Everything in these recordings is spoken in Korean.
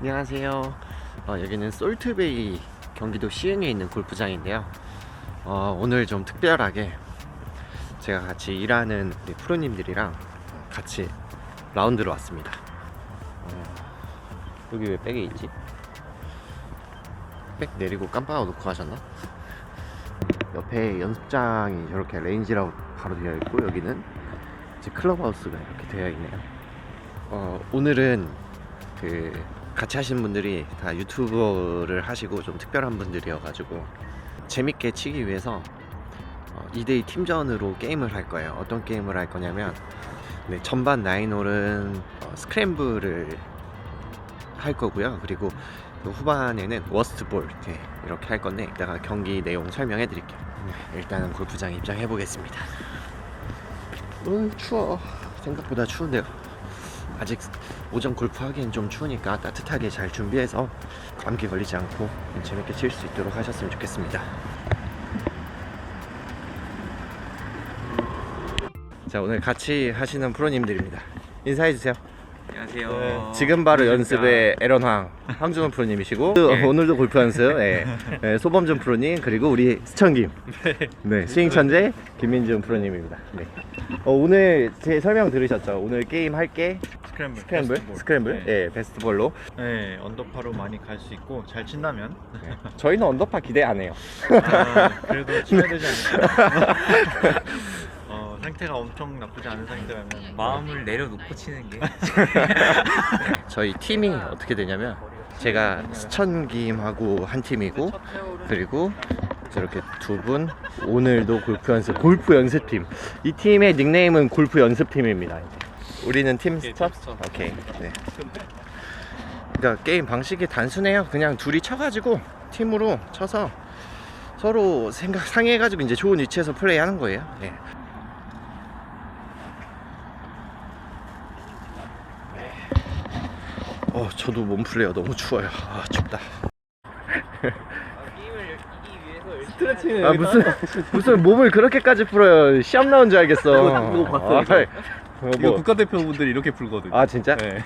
안녕하세요. 어, 여기는 솔트베이 경기도 시흥에 있는 골프장인데요. 어, 오늘 좀 특별하게 제가 같이 일하는 우리 프로님들이랑 같이 라운드를 왔습니다. 어, 여기 왜 백에 있지? 백 내리고 깜빡하고 놓고 가셨나? 옆에 연습장이 저렇게 레인지라고 바로 되어 있고 여기는 이제 클럽하우스가 이렇게 되어 있네요. 어, 오늘은 그 같이 하시는 분들이 다 유튜버를 하시고 좀 특별한 분들이어가지고 재밌게 치기 위해서 어, 2대2 팀전으로 게임을 할 거예요. 어떤 게임을 할 거냐면 네, 전반 나인홀은 어, 스크램블을 할 거고요. 그리고 그 후반에는 워스트 볼 네, 이렇게 할 건데 이따가 경기 내용 설명해 드릴게요. 네, 일단은 골프장 입장해 보겠습니다. 어, 추워. 생각보다 추운데요. 아직 오전 골프 하기엔 좀 추우니까 따뜻하게 잘 준비해서 감기 걸리지 않고 재밌게 칠 수 있도록 하셨으면 좋겠습니다. 자 오늘 같이 하시는 프로님들입니다. 인사해 주세요. 안녕하세요. 지금 바로 연습의 에런 황 황준호 프로님이시고 네. 오늘도 골프 연습 예. 예, 소범준 프로님 그리고 우리 스천김 네, 스윙 천재 김민준 프로님입니다. 네. 어, 오늘 제 설명 들으셨죠? 오늘 게임 할게 스크램블. 스크램블 베스트볼. 스크램블 네. 예 베스트볼로 네, 언더파로 많이 갈 수 있고 잘 친다면 네. 저희는 언더파 기대 안 해요. 아, 그래도 치면 되지 않을까. 어, 상태가 엄청 나쁘지 않은 상태라면 마음을 내려놓고 치는 게 저희 팀이 어떻게 되냐면 제가 스천김하고 한 팀이고 그리고 저렇게 두 분 오늘도 골프 연습 골프 연습팀 이 팀의 닉네임은 골프 연습팀입니다. 우리는 팀 예, 스턴. 오케이. 네. 그러니까 게임 방식이 단순해요. 그냥 둘이 쳐가지고 팀으로 쳐서 서로 생각 상해가지고 이제 좋은 위치에서 플레이하는 거예요. 네. 어, 저도 몸 풀래요. 너무 추워요. 아, 춥다. 스트레칭을 아 무슨 무슨 몸을 그렇게까지 풀어요? 시합 나온 줄 알겠어. 이거- 봤어요, 이거? 아, 어, 이거 뭐. 국가대표분들이 이렇게 풀거든요. 아 진짜? 네.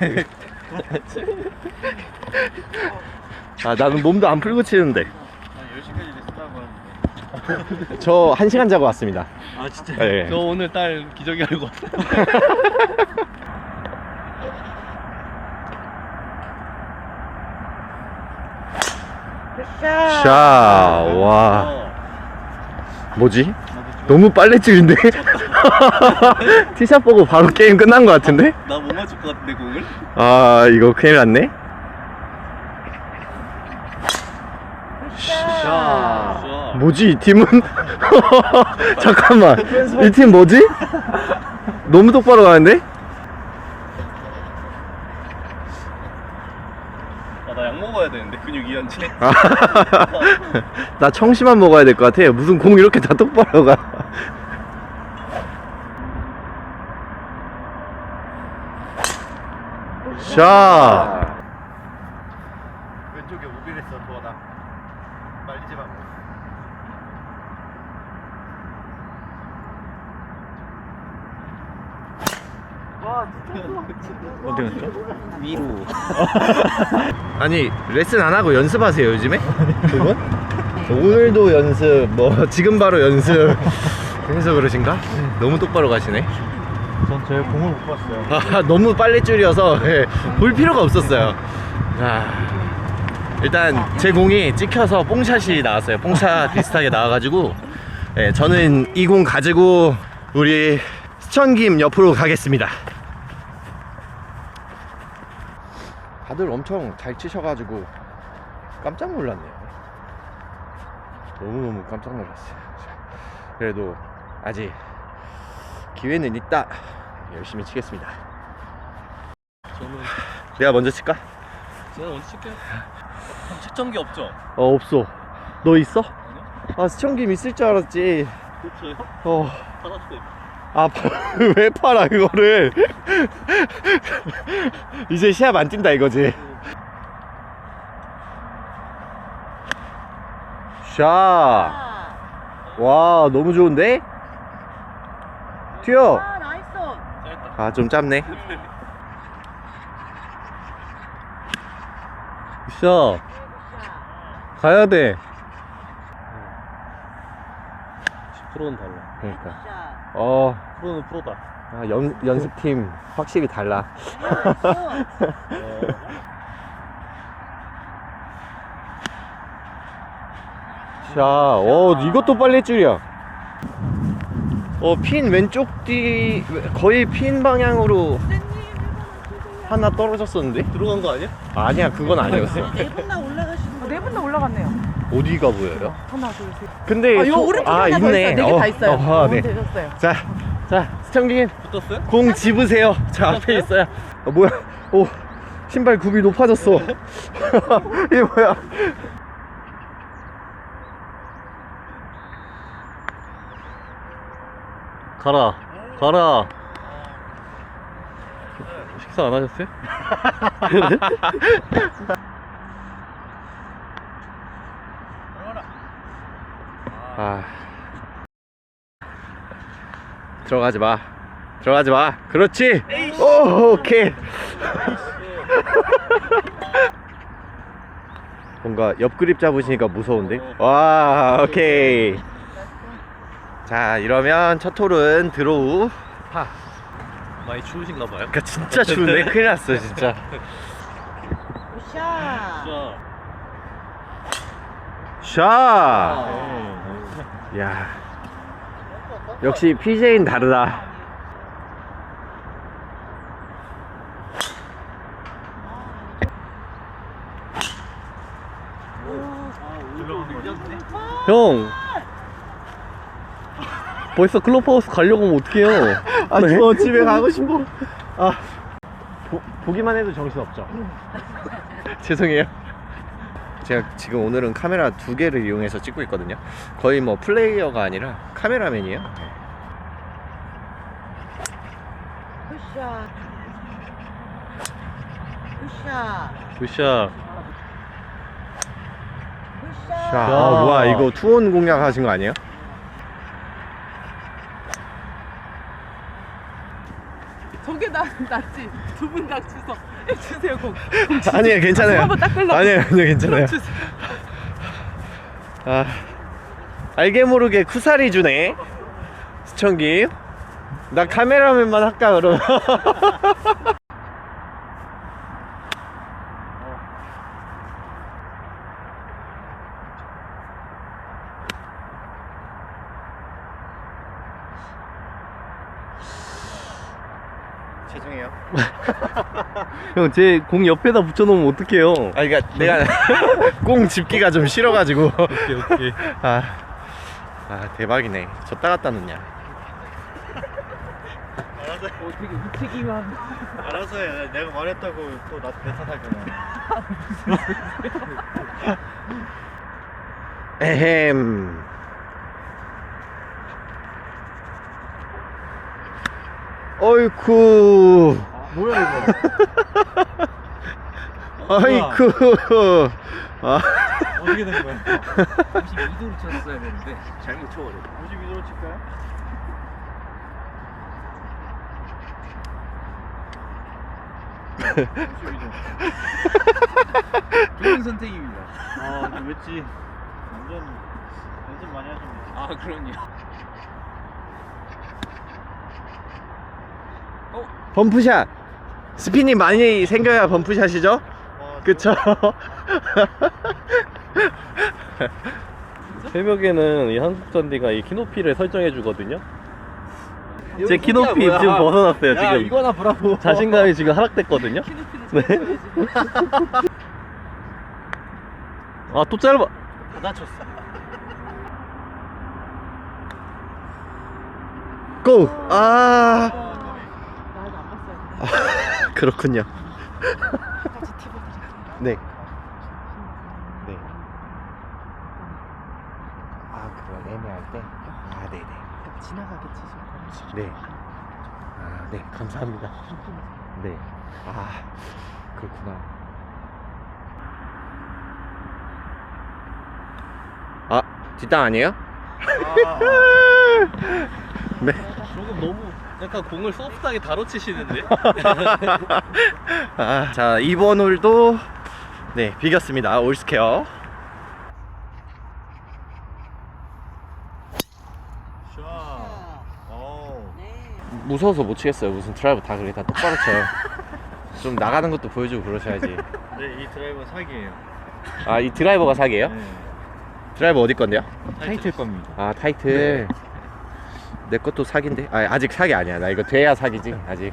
아 나는 몸도 안 풀고 치는데. 한 10시까지 레슨 하고 하는데. 저한 시간 자고 왔습니다. 아, 진짜? 네. 저 오늘 딸 기저귀 알고 왔어요. 샤, 와, 뭐지? 너무 빨래 찌는데? 티샷 보고 바로 게임 끝난 것 같은데? 나못 맞출 것 같은데 공을? 아, 이거 큰일 났네? 샤. 뭐지, 이 팀은? 잠깐만, 이 팀 뭐지? 너무 똑바로 가는데? 아, 나 약 먹어야 이완제. 아, 나 청심환 먹어야 될 것 같아. 무슨 공 이렇게 다 똑바로 가. 샷. 왼쪽에 오비를 했어, 도와나. 말리지 마. 어디 갔죠? 위로 아니 레슨 안 하고 연습하세요 요즘에? 그건? 오늘도 연습, 뭐 지금 바로 연습. 해서 그러신가? 너무 똑바로 가시네. 전 제 공을 못 봤어요. 아, 너무 빨래줄이어서 예, 볼 필요가 없었어요. 아, 일단 제 공이 찍혀서 뽕샷이 나왔어요. 뽕샷 비슷하게 나와가지고 예, 저는 이 공 가지고 우리 스천김 옆으로 가겠습니다. 다들 엄청 잘 치셔가지고 깜짝 놀랐네요. 너무너무 깜짝 놀랐어요. 그래도 아직 기회는 있다. 열심히 치겠습니다. 저는 내가 먼저 칠까? 제가 먼저 칠게요. 형 측정기 없죠? 어 없어. 너 있어? 아 수청김 있을 줄 알았지. 저요? 어. 받았어요. 아, 파- 왜 팔아 그거를? 이제 시합 안 뛴다 이거지. 샷. 와 너무 좋은데? 튀어. 아 나이스 아 좀 짧네. 굿샷. 가야 돼. 10%는 달라. 그러니까. 어, 프로는 프로다. 아, 연, 연습팀 확실히 달라. 자, 어, 이것도 빨리 줄이야. 어, 핀 왼쪽 뒤, 거의 핀 방향으로 하나 떨어졌었는데? 들어간 거 아니야? 아니야, 그건 아니었어. 네분다 올라가시는 네분 다 올라갔네요. 어디가 보여요? 하나, 둘, 셋. 근데, 아, 요 소- 오른쪽에 아, 하나 더 있네. 있어요. 네개 다 있어요. 어, 아, 네. 되셨어요. 자, 자, 스청긴 붙었어요? 공 집으세요. 저 앞에 있어요. 어, 뭐야? 오, 신발 굽이 높아졌어. 이게 뭐야? 가라. 가라. 식사 안 하셨어요? 아. 들어가지 마. 들어가지 마. 그렇지. 오, 오케이. 뭔가 옆그립 잡으시니까 무서운데? 와, 오케이. 자, 이러면 첫 홀은 드로우. 파. 많이 추우신가 봐요. 그러니까 진짜 추운데 큰일 났어, 진짜. 샷. 자. 샷. 야. 역시 PJ는 다르다. 형. 벌써 클럽하우스 가려고 하면 어떡해요? 아, 네? 저 집에 가고 싶어. 아, 보, 보기만 해도 정신 없죠. 죄송해요. 제가 지금 오늘은 카메라 두 개를 이용해서 찍고 있거든요. 거의 뭐 플레이어가 아니라 카메라맨이에요. 굿샷. 굿샷. 굿샷. 굿샷. 자, 아, 뭐야 이거 투혼 공략 하신 거 아니에요? 저게 나, 낫지. 두분다 주서. 주세요, 공. 아니에요, 괜찮아요. 한번 닦으려고. 아니에요, 아니에요, 괜찮아요. 주세요. 아, 알게 모르게 쿠사리 주네. 시청기. 나 카메라맨만 할까 그러면. 죄송해요. 형, 제 공 옆에다 붙여놓으면 어떡해요? 아, 그러니까 내가 꽁 집기가 좀 싫어가지고. 오케이, 오케이. 아, 아 대박이네. 졌다 갔다 놓냐. 어, 되게 무책임한. 알아서 해. 내가 말했다고 또나내 탓할 거야. 에헴. 어이쿠. 뭐야 이거? 아이쿠. 아, 어떻게 된 거야? 32도로 쳤어야 되는데 잘못 쳐버려. 52도로 칠까요? 좋은 선택입니다. 아, 이거 왜지? 완전 연습 많이 하셨네. 아 그럼요. 범프샷. 스피닝 많이 생겨야 범프샷이죠? 와, 그쵸? 새벽에는 이 한국전디가 이 키높이를 설정해 주거든요. 제 키높이 지금 벗어났어요. 지금 이거나 보라고. 자신감이 지금 하락됐거든요. 네. 찾아줘야지. 아또 짧아. 다쳤어. 고! 아. 그렇군요. 같이 팁을 드릴게요. 네. 네. 아, 그거 애매할 때? 아, 네네. 그러니까 지나가게 치시고. 네. 아, 네. 감사합니다. 네. 아, 그렇구나. 아, 뒷땅 아니에요? 네. 조금 너무 약간 공을 소프트하게 다뤄 치시는데? 아, 자, 이번 홀도 네 비겼습니다 올스케어 샷. 오. 무서워서 못 치겠어요 무슨 드라이버 다 그렇게 다 똑바로 쳐요 좀 나가는 것도 보여주고 그러셔야지 네, 이 드라이버 사기예요. 아 이 드라이버가 사기예요? 네. 드라이버 어디 건데요? 타이틀 겁니다. 아 타이틀 내 것도 사기인데? 아 아직 사기 아니야. 나 이거 돼야 사기지 아직.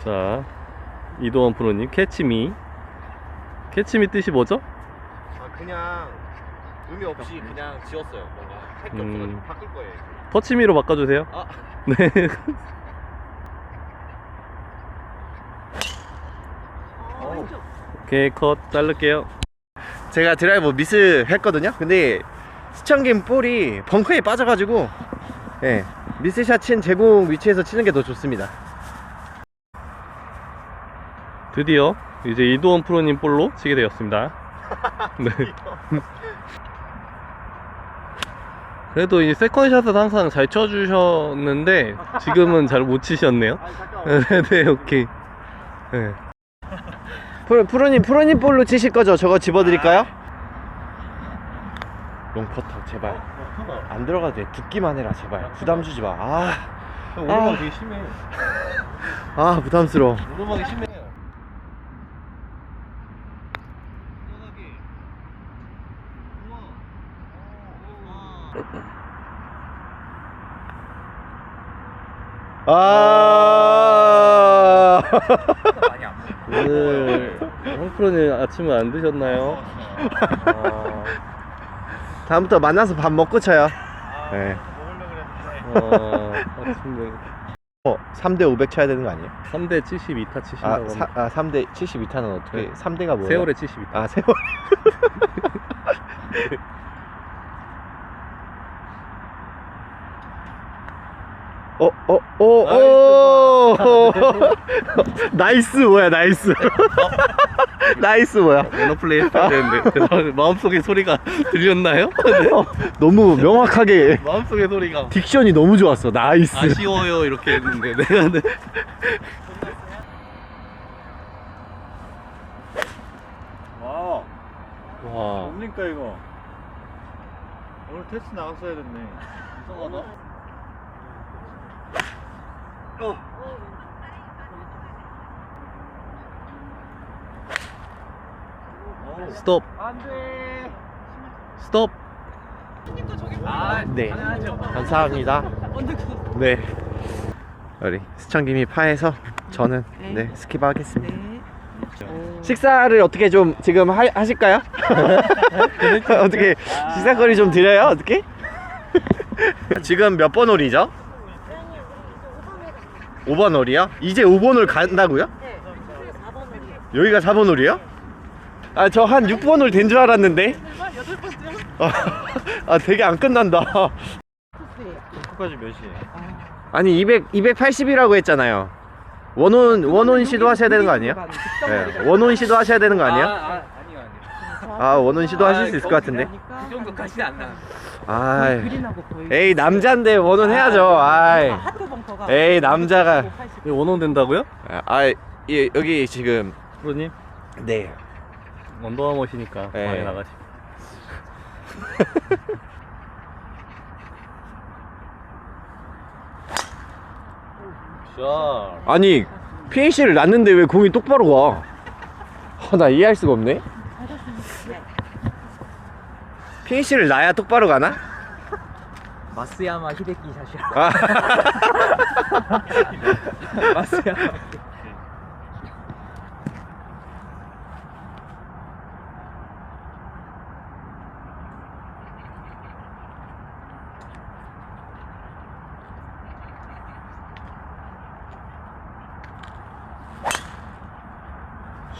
샷자 이도원 프로님 캐치미 캐치미 뜻이 뭐죠? 아 그냥 의미 없이 그냥 지웠어요. 뭔가 할 게 음. 없어가지고 바꿀 거예요 터치미로 바꿔주세요. 아. 네. 오케이 컷. 자를게요 제가 드라이버 미스 했거든요 근데 스천김 볼이 벙커에 빠져가지고 예 미스샷 친 제공 위치에서 치는 게 더 좋습니다 드디어 이제 이도원 프로님 볼로 치게 되었습니다. 네. 그래도 이 세컨샷은 항상 잘 쳐주셨는데 지금은 잘 못 치셨네요. 네, 네, 오케이. 네. 프로, 프로님 프로님 볼로 치실 거죠? 저거 집어드릴까요? 롱퍼터 제발. 안 들어가도 돼. 듣기만 해라 제발. 부담 주지 마아. 오르막 되게 심해. 아, 부담스러워. 오르막이 심해. 아. 오늘 황 프로님 아침을 안 드셨나요? 아, 다음부터 만나서 밥 먹고 쳐요 네. 먹으려고 그랬는데. 아, 아침에 어, 3대 500 쳐야 되는 거 아니에요? 3대 72타 아, 치신다고 사, 합니다. 아 3대 72타는 어떻게 네. 3대가 뭐예요? 세월에 72타. 아 세월 어, 어, 어, 어, 나이스 뭐야, 나이스. 나이스 뭐야. 매너 플레이 했어야 되는데 죄송합니다. 마음속에 소리가 들렸나요? 네. 어, 너무 명확하게 마음속에 소리가 딕션이 너무 좋았어. 나이스. 아쉬워요 이렇게 했는데 내가 네. 와, 와 뭡니까 이거? 오늘 테스트 나갔어야 됐네. 이상하다. 스톱 안돼. 스톱 아, 네. 감사합니다. 네. 우리 스천김이 파해서 저는 네. 네, 스킵 하겠습니다. 네. 식사를 어떻게 좀 지금 하, 하실까요? 어떻게 식사거리 좀 드려요? 어떻게? 지금 몇 번 홀이죠? 5번 홀이요? 이제 5번 홀 간다고요? 네. 4번 홀이에요. 여기가 4번 홀이요? 아 저 한 6번 홀된줄 알았는데 여덟 번째 아, 아 되게 안 끝난다. 끝까지 몇이에요? 아니 200, 280이라고 했잖아요 원혼 원혼 시도 하셔야 되는 거 아니에요? 네, 원혼 시도 하셔야 되는 거 아니에요? 아, 아, 아니요, 아니요. 아 원혼 시도 하실 수 있을 것 같은데 그 정도까지는 안 나. 아 그린하고 거의. 에이 남잔데 원혼 해야죠 아이 아, 하트 벙커가. 에이, 남자가. 80. 이거 원원 된다고요? 아 예, 여기 지금 프로님 네 언더아머시니까 네. 방에 나가시 샷 아니 PAC를 놨는데 왜 공이 똑바로 가? 아, 나 이해할 수가 없네. PAC를 놔야 똑바로 가나? 마스야마 히데키 샷이라. 아, 마스야마.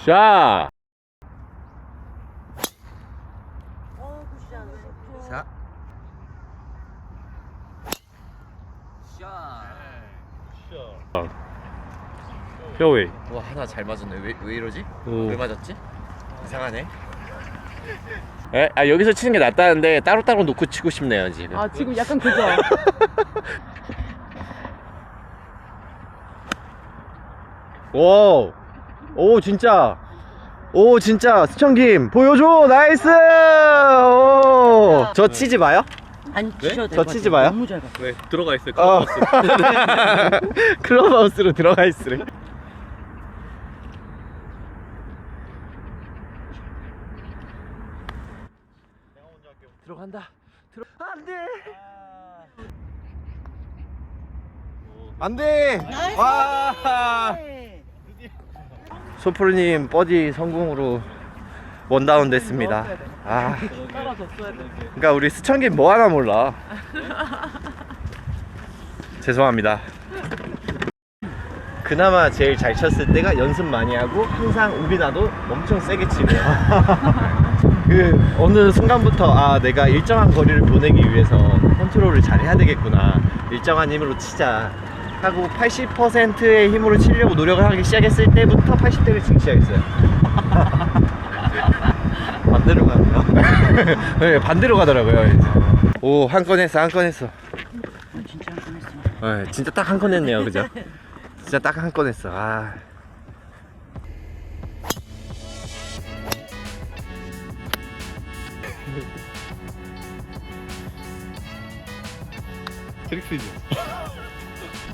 샷. 자. 샷. 페어웨이 와 하나 잘 맞았네. 왜, 왜 이러지? 오. 왜 맞았지? 이상하네. 에? 아 여기서 치는 게 낫다는데 따로따로 놓고 치고 싶네요 지금. 아 지금 약간 그죠. 오, 오 진짜, 오 진짜 스천김 보여줘 나이스. 오, 저 치지 마요? 안 치셔도 저 치지 마요? 너무 잘 가. 네 들어가 있을 어. 클럽하우스로 들어가 있으래. 들어간다. 들어. 안 돼. 안 돼. 와. 소프로님 버디 성공으로 원다운 됐습니다. 아. 돼. 그러니까 우리 수천김 뭐 하나 몰라. 죄송합니다. 그나마 제일 잘 쳤을 때가 연습 많이 하고 항상 우비 나도 엄청 세게 치고 그 어느 순간부터 아 내가 일정한 거리를 보내기 위해서 컨트롤을 잘 해야 되겠구나 일정한 힘으로 치자 하고 80%의 힘으로 치려고 노력을 하기 시작했을 때부터 80대를 치기 시작했어요 반대로 가네요 네 반대로 가더라고요 오 한 건 했어 한 건 했어 진짜 한번 했어. 네, 진짜 딱 한 건 했네요, 그죠? 진짜 딱 한 건 했어. 아. 트릭스죠.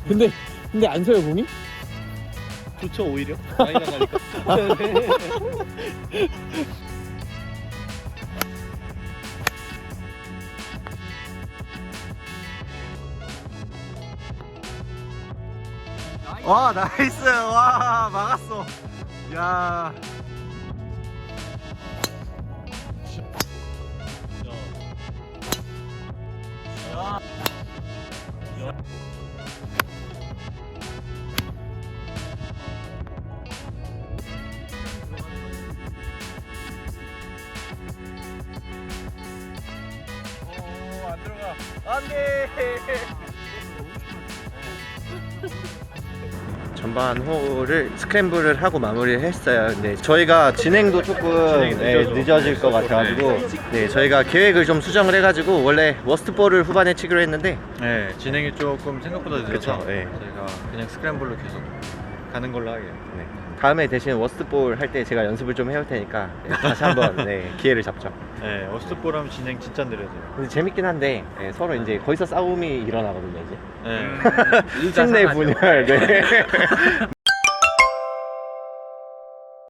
근데 근데 안 서요 공이? 좋죠 오히려 많이 나가니까. 와 나이스 와 막았어. 야. 전반 홀을 스크램블을 하고 마무리를 했어요. 근데 저희가 진행도 조금 네. 늦어질 것 같아가지고 네 저희가 계획을 좀 수정을 해가지고 원래 워스트 볼을 후반에 치기로 했는데 네, 진행이 조금 생각보다 늦어서 그쵸, 네. 저희가 그냥 스크램블로 계속 가는 걸로 하게요. 네, 다음에 대신 워스트볼 할 때 제가 연습을 좀 해올 테니까 네, 다시 한번 네, 기회를 잡죠. 네, 어스트볼 하면 진행 진짜 느려져요. 근데 재밌긴 한데 네, 서로 이제 거기서 싸움이 일어나거든요 이제 네. 팀내 분열. 네.